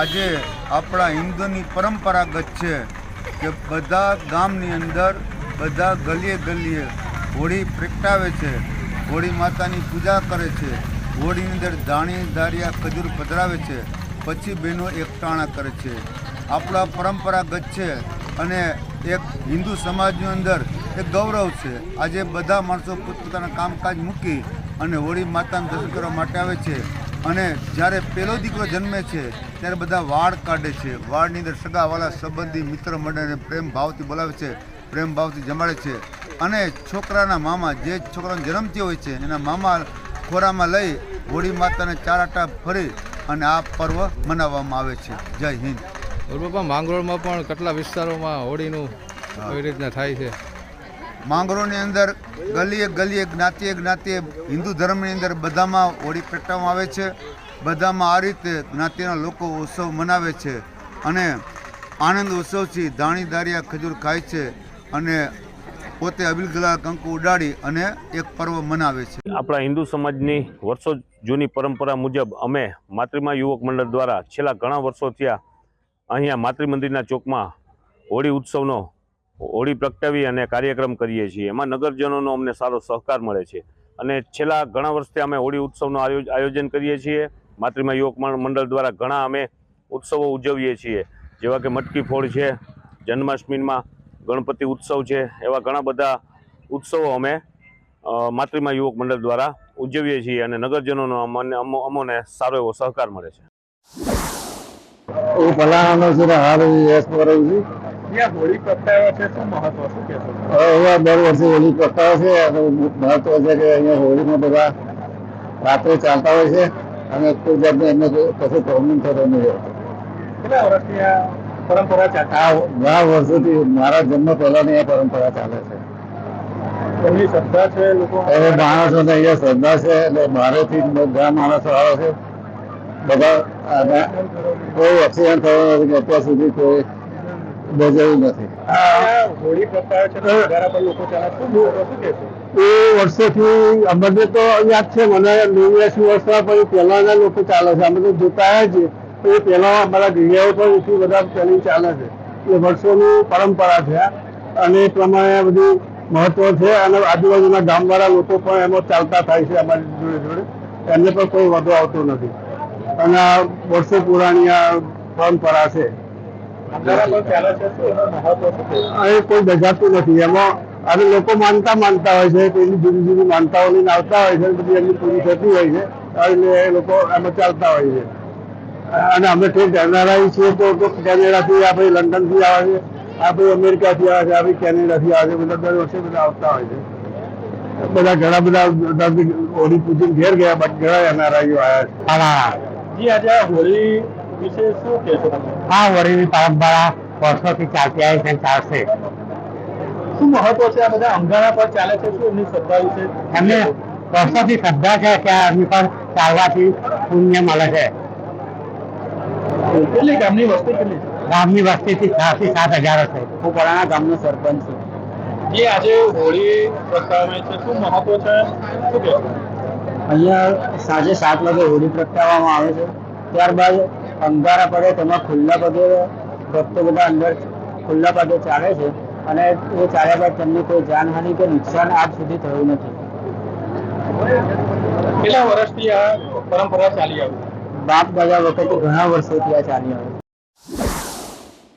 આજે આપણા હિન્દુની પરંપરાગત છે કે બધા ગામની અંદર બધા ગલીએ ગલીએ હોળી પ્રગટાવે છે, હોળી માતાની પૂજા કરે છે, હોળીની અંદર ધાણી, ધારિયા, ખજૂર પધરાવે છે, પછી બહેનો એકટાણા કરે છે. આપણા પરંપરાગત છે અને એક હિન્દુ સમાજની અંદર એક ગૌરવ છે. આજે બધા માણસો પોતપોતાના કામકાજ મૂકી અને હોળી માતાને દર્શન કરવા માટે આવે છે. અને જ્યારે પેલો દીકરો જન્મે છે ત્યારે બધા વાળ કાઢે છે. વાળની અંદર સગાવાલા સંબંધી મિત્ર મંડળને પ્રેમ ભાવથી બોલાવે છે પ્રેમ ભાવથી જમાડે છે. અને છોકરાના મામા જે છોકરાનો જન્મ થયો હોય છે એના મામા ખોરામાં લઈ હોળી માતાને ચાર આટા ફરી અને આ પર્વ મનાવવામાં આવે છે. જય હિન્દ. બાપા માંગરોળમાં પણ કેટલા વિસ્તારોમાં હોળીનું એવી રીતના થાય છે? માંગરોળની અંદર ગલીએ ગલીએ જ્ઞાતિએ જ્ઞાતિએ હિન્દુ ધર્મની અંદર બધામાં હોળી પ્રગટાવવામાં આવે છે. બધામાં આ રીતે જ્ઞાતિના લોકો ઉત્સવ મનાવે છે અને આનંદ ઉત્સવથી ધાણી, દારિયા, ખજૂર ખાય છે અને પોતે અબિલ ગલા કંકુ ઉડાડી અને એક પર્વ મનાવે છે. આપણા હિન્દુ સમાજની વર્ષો જૂની પરંપરા મુજબ અમે માતૃમા યુવક મંડળ દ્વારા છેલ્લા ઘણા વર્ષો થયા અહીંયા માતૃ મંદિરના ચોકમાં હોળી ઉત્સવનો હોળી પ્રગટાવી અને કાર્યક્રમ કરીએ છીએ. એમાં નગરજનોનો અમને સારો સહકાર મળે છે. અને છેલ્લા ઘણા વર્ષથી અમે હોળી ઉત્સવનું આયોજન કરીએ છીએ. માતૃમા યુવક મંડળ દ્વારા ઘણા અમે ઉત્સવો ઉજવીએ છીએ. જેવા કે મટકી ફોડ છે, જન્માષ્ટમીમાં ગણપતિ ઉત્સવ છે, એવા ઘણા બધા ઉત્સવો અમે માતૃમા યુવક મંડળ દ્વારા ઉજવીએ છીએ અને નગરજનોનો અમને અમો- અમોને સારો એવો સહકાર મળે છે. હું ફલાણાનો છે હાલ એસ પર છું. હોળી પ્રગટાવે છે શું મહત્વ શું? કહેશો હવે દર વર્ષે હોળી પ્રગટાવે છે મહત્વ છે કે અહીંયા હોળીમાં બધા રાત્રે ચાલતા હોય છે અને કોઈ જાતનું એમને કશું પ્રોબ્લેમ થતો નથી. કેટલા વર્ષથી આ પરંપરા ચાલતી આ ઘણા વર્ષોથી મારા જન્મ પહેલાની આ પરંપરા ચાલે છે. એમની શ્રદ્ધા છે લોકો? એ માણસોને અહીંયા શ્રદ્ધા છે એટલે બહારેથી બધા માણસો આવે છે. બધા એક્સિડન્ટ થયો નથી અત્યાર સુધી કોઈ બજાવ્યું નથી. એ વર્ષોથી અમને તો યાદ છે મને નેવ્યાસી વર્ષના પછી પહેલાના લોકો ચાલે છે. અમે તો જોતા જ એ પહેલા અમારા ઘડિયાઓ પણ એટલી બધા પહેલી ચાલે છે. એ વર્ષોની પરંપરા છે. અને એ પ્રમાણે બધું મહત્વ છે. અને આજુબાજુના ગામવાળા લોકો પણ એમાં ચાલતા થાય છે અમારી જોડે જોડે. એમને પણ કોઈ વધુ આવતો નથી. અને આ વર્ષો પુરાણી આ પરંપરા છે. એ કોઈ દજાતું નથી. એમાં અને લોકો માનતા માનતા હોય છે પેલી જુદી જુદી માનતાઓ લઈને આવતા હોય છે બધી એમની પૂરી થતી હોય છે એટલે એ લોકો એમાં ચાલતા હોય છે. અને અમે ઠેઠ કેનેડા છીએ તો તો કેનેડાથી આપણે લંડનથી આવે છે આપણે અમેરિકાથી આવે છે આપણે કેનેડાથી આવે છે બધા દર વર્ષે બધા આવતા હોય છે. બધા ઘણા બધા બધા હોળી પૂજન ઘેર ગયા બટ ઘણા એનઆરઆઈઓ આવ્યા છે. જી આજે હોળી આ વરેલી પરંપરા વર્ષોથી ચાલતી આવી છે ચાલશે. શું મહત્વ છે આ બધા? અંગારા પર ચાલે છે શું? એમની શ્રદ્ધા વિશે એમને વર્ષોથી શ્રદ્ધા છે કે આની પર ચાલવાથી પુણ્ય મળે છે. કેટલી ગામની વસ્તી કેટલી? ગામની વસ્તી વસ્તીથી છ થી સાત હજાર હશે. હું પરાણા ગામનો સરપંચ છું. જે આજે હોળી પ્રગટાવે છે. શું મહત્વ છે? શું કે અહીંયા સાંજે સાત વાગે હોળી પ્રગટાવવામાં આવે છે. ત્યારબાદ અંગારા પડે તેમાં ખુલ્લા પગે ભક્તો બધા અંદર ખુલ્લા પગે ચાલે છે. અને એ ચાલ્યા બાદ તેમને કોઈ જાનહાનિ કે નુકસાન આજ સુધી થયું નથી. કેટલા વર્ષથી આ પરંપરા ચાલી આવી? બાપ દાદા વખતે ઘણા વર્ષોથી આ ચાલી આવે.